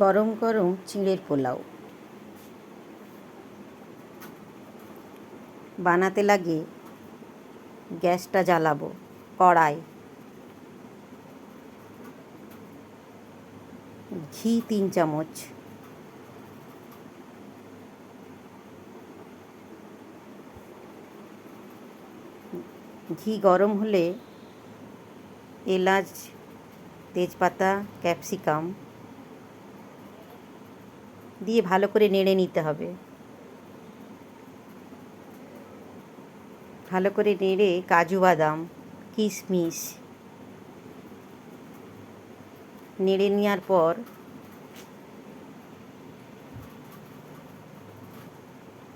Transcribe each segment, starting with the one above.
গরম গরম চিঁড়ের পোলাও। বানাতে লাগে গ্যাসটা জ্বালাবো, কড়াই। ঘি তিন চামচ। ঘি গরম হলে এলাচ, তেজপাতা, ক্যাপসিকাম দিয়ে ভালো করে নেড়ে নিতে হবে। ভালো করে নেড়ে কাজু বাদাম, কিশমিশ নেড়ে নেওয়ার পর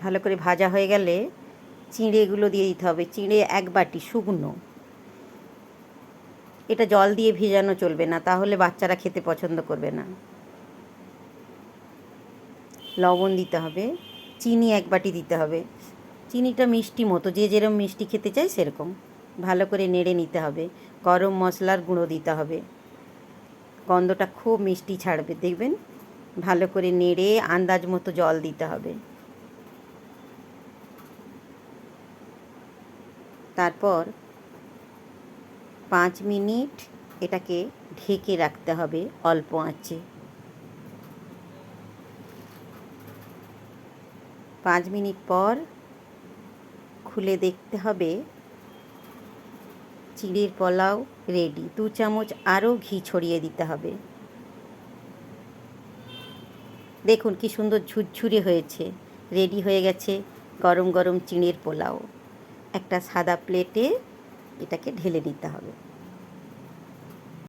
ভালো করে ভাজা হয়ে গেলে চিঁড়েগুলো দিয়ে দিতে হবে। চিঁড়ে এক বাটি শুকনো। এটা জল দিয়ে ভিজানো চলবে না, তাহলে বাচ্চারা খেতে পছন্দ করবে না। লবণ দিতে হবে, চিনি এক বাটি দিতে হবে। চিনিটা মিষ্টি মতো, যে যেরকম মিষ্টি খেতে চায় সেরকম। ভালো করে নেড়ে নিতে হবে। গরম মশলার গুঁড়ো দিতে হবে। গন্ধটা খুব মিষ্টি ছাড়বে, দেখবেন? ভালো করে নেড়ে আন্দাজ মতো জল দিতে হবে। তারপর পাঁচ মিনিট এটাকে ঢেকে রাখতে হবে অল্প আঁচে। পাঁচ মিনিট পর খুলে দেখতে হবে। চিড়ের পোলাও রেডি দু চামচ আরও ঘি ছড়িয়ে দিতে হবে। দেখুন কি সুন্দর ঝুরঝুরে হয়েছে। রেডি হয়ে গেছে গরম গরম চিড়ের পোলাও। একটা সাদা প্লেটে এটাকে ঢেলে নিতে হবে।